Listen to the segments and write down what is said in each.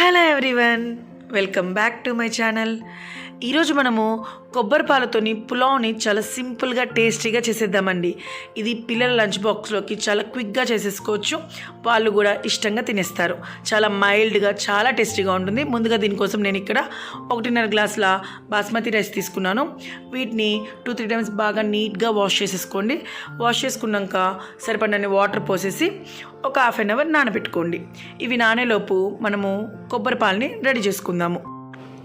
Hello everyone welcome back to my channel ఈరోజు మనము కొబ్బరి పాలతోని పులావ్ని చాలా సింపుల్గా టేస్టీగా చేసేద్దామండి. ఇది పిల్లల లంచ్ బాక్స్లోకి చాలా క్విక్గా చేసేసుకోవచ్చు. వాళ్ళు కూడా ఇష్టంగా తినేస్తారు. చాలా మైల్డ్గా చాలా టేస్టీగా ఉంటుంది. ముందుగా దీనికోసం నేను ఇక్కడ ఒకటిన్నర గ్లాసుల బాస్మతి రైస్ తీసుకున్నాను. వీటిని టూ త్రీ టైమ్స్ బాగా నీట్గా వాష్ చేసేసుకోండి. వాష్ చేసుకున్నాక సరిపడని వాటర్ పోసేసి ఒక హాఫ్ అన్ అవర్ నానబెట్టుకోండి. ఇవి నానేలోపు మనము కొబ్బరి పాలని రెడీ చేసుకుందాము.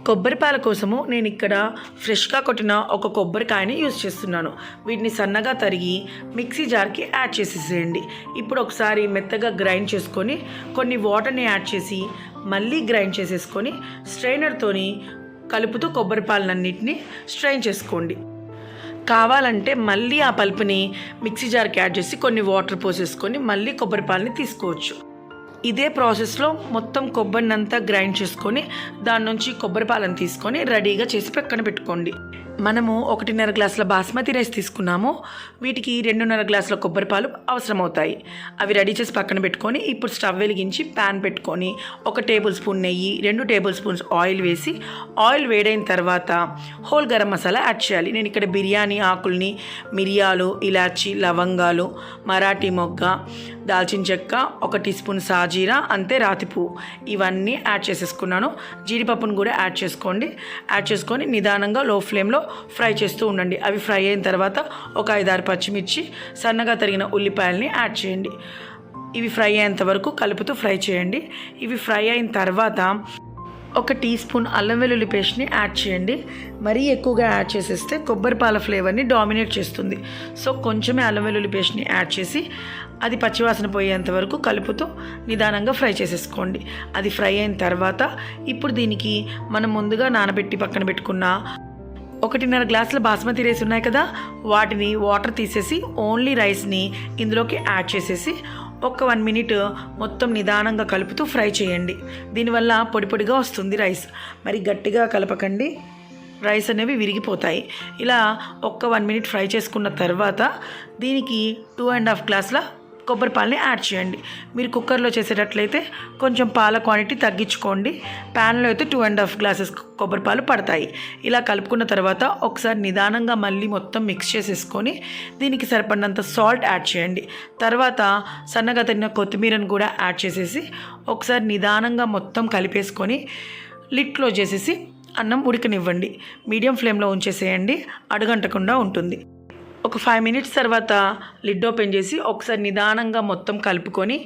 కొబ్బరిపాల కోసము నేను ఇక్కడ ఫ్రెష్గా కొట్టిన ఒక కొబ్బరికాయని యూజ్ చేస్తున్నాను. వీటిని సన్నగా తరిగి మిక్సీ జార్కి యాడ్ చేసేసేయండి. ఇప్పుడు ఒకసారి మెత్తగా గ్రైండ్ చేసుకొని కొన్ని వాటర్ని యాడ్ చేసి మళ్ళీ గ్రైండ్ చేసేసుకొని స్ట్రైనర్తోని కలుపుతూ కొబ్బరిపాలనన్నింటినీ స్ట్రైన్ చేసుకోండి. కావాలంటే మళ్ళీ ఆ పల్పుని మిక్సీ జార్కి యాడ్ చేసి కొన్ని వాటర్ పోసేసుకొని మళ్ళీ కొబ్బరిపాలని తీసుకోవచ్చు. ఇదే ప్రాసెస్లో మొత్తం కొబ్బరినంతా గ్రైండ్ చేసుకొని దాని నుంచి కొబ్బరి పాలను తీసుకొని రెడీగా చేసి పక్కన పెట్టుకోండి. మనము ఒకటిన్నర గ్లాసుల బాస్మతి రైస్ తీసుకున్నాము. వీటికి రెండున్నర గ్లాసుల కొబ్బరి పాలు అవసరమవుతాయి. అవి రెడీ చేసి పక్కన పెట్టుకొని ఇప్పుడు స్టవ్ వెలిగించి ప్యాన్ పెట్టుకొని ఒక టేబుల్ స్పూన్ నెయ్యి రెండు టేబుల్ స్పూన్స్ ఆయిల్ వేసి ఆయిల్ వేడైన తర్వాత హోల్ గరం మసాలా యాడ్ చేయాలి. నేను ఇక్కడ బిర్యానీ ఆకుల్ని మిరియాలు ఇలాచి లవంగాలు మరాఠీ మొగ్గ దాల్చిన చెక్క ఒక టీ స్పూన్ సాజీరా అంతే రాతి పువ్వు. ఇవన్నీ యాడ్ చేసేసుకున్నాను. జీడిపప్పును కూడా యాడ్ చేసుకోండి. యాడ్ చేసుకొని నిదానంగా లో ఫ్లేమ్లో ఫ్రై చేస్తూ ఉండండి. అవి ఫ్రై అయిన తర్వాత ఒక ఐదారు పచ్చిమిర్చి సన్నగా తరిగిన ఉల్లిపాయల్ని యాడ్ చేయండి. ఇవి ఫ్రై అయ్యేంత వరకు కలుపుతూ ఫ్రై చేయండి. ఇవి ఫ్రై అయిన తర్వాత ఒక టీ స్పూన్ అల్లం వెల్లుల్లి పేస్ట్ని యాడ్ చేయండి. మరీ ఎక్కువగా యాడ్ చేసేస్తే కొబ్బరి పాల ఫ్లేవర్ని డామినేట్ చేస్తుంది. సో కొంచెమే అల్లం వెల్లుల్లి పేస్ట్ని యాడ్ చేసి అది పచ్చివాసన పోయేంత వరకు కలుపుతూ నిదానంగా ఫ్రై చేసేసుకోండి. అది ఫ్రై అయిన తర్వాత ఇప్పుడు దీనికి మనం ముందుగా నానబెట్టి పక్కన పెట్టుకున్న ఒకటిన్నర గ్లాసుల బాస్మతి రైస్ ఉన్నాయి కదా? వాటిని వాటర్ తీసేసి ఓన్లీ రైస్ని ఇందులోకి యాడ్ చేసేసి ఒక వన్ మినిట్ మొత్తం నిదానంగా కలుపుతూ ఫ్రై చేయండి. దీనివల్ల పొడి పొడిగా వస్తుంది రైస్. మరి గట్టిగా కలపకండి. రైస్ అనేవి విరిగిపోతాయి. ఇలా ఒక్క వన్ మినిట్ ఫ్రై చేసుకున్న తర్వాత దీనికి టూ అండ్ హాఫ్ గ్లాసుల కొబ్బరి పాలని యాడ్ చేయండి. మీరు కుక్కర్లో చేసేటట్లయితే కొంచెం పాల క్వాంటిటీ తగ్గించుకోండి. ప్యాన్లో అయితే టూ అండ్ హాఫ్ గ్లాసెస్ కొబ్బరి పాలు పడతాయి. ఇలా కలుపుకున్న తర్వాత ఒకసారి నిదానంగా మళ్ళీ మొత్తం మిక్స్ చేసేసుకొని దీనికి సరిపడినంత సాల్ట్ యాడ్ చేయండి. తర్వాత సన్నగా తగిన కొత్తిమీరను కూడా యాడ్ చేసేసి ఒకసారి నిదానంగా మొత్తం కలిపేసుకొని లిట్ క్లోజ్ చేసేసి అన్నం ఉడికనివ్వండి. మీడియం ఫ్లేమ్లో ఉంచేసేయండి. అడుగంటకుండా ఉంటుంది. ఒక ఫైవ్ మినిట్స్ తర్వాత లిడ్ ఓపెన్ చేసి ఒకసారి నిదానంగా మొత్తం కలుపుకొని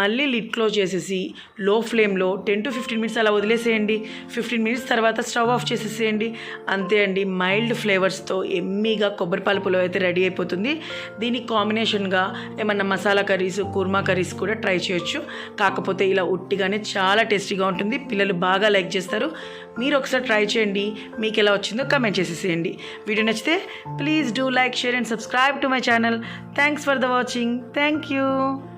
మళ్ళీ లిడ్ క్లోజ్ చేసేసి లో ఫ్లేమ్లో టెన్ టు ఫిఫ్టీన్ మినిట్స్ అలా వదిలేసేయండి. ఫిఫ్టీన్ మినిట్స్ తర్వాత స్టవ్ ఆఫ్ చేసేసేయండి. అంతే అండి మైల్డ్ ఫ్లేవర్స్తో ఎమ్మీగా కొబ్బరి పాలపులో అయితే రెడీ అయిపోతుంది. దీనికి కాంబినేషన్గా ఏమన్నా మసాలా కర్రీస్ కుర్మా కర్రీస్ కూడా ట్రై చేయొచ్చు. కాకపోతే ఇలా ఉట్టిగానే చాలా టేస్టీగా ఉంటుంది. పిల్లలు బాగా లైక్ చేస్తారు. మీరు ఒకసారి ట్రై చేయండి. మీకు ఎలా వచ్చిందో కమెంట్ చేసేసేయండి. వీడియో నచ్చితే please do like share and subscribe to my channel. Thanks for the watching. Thank you.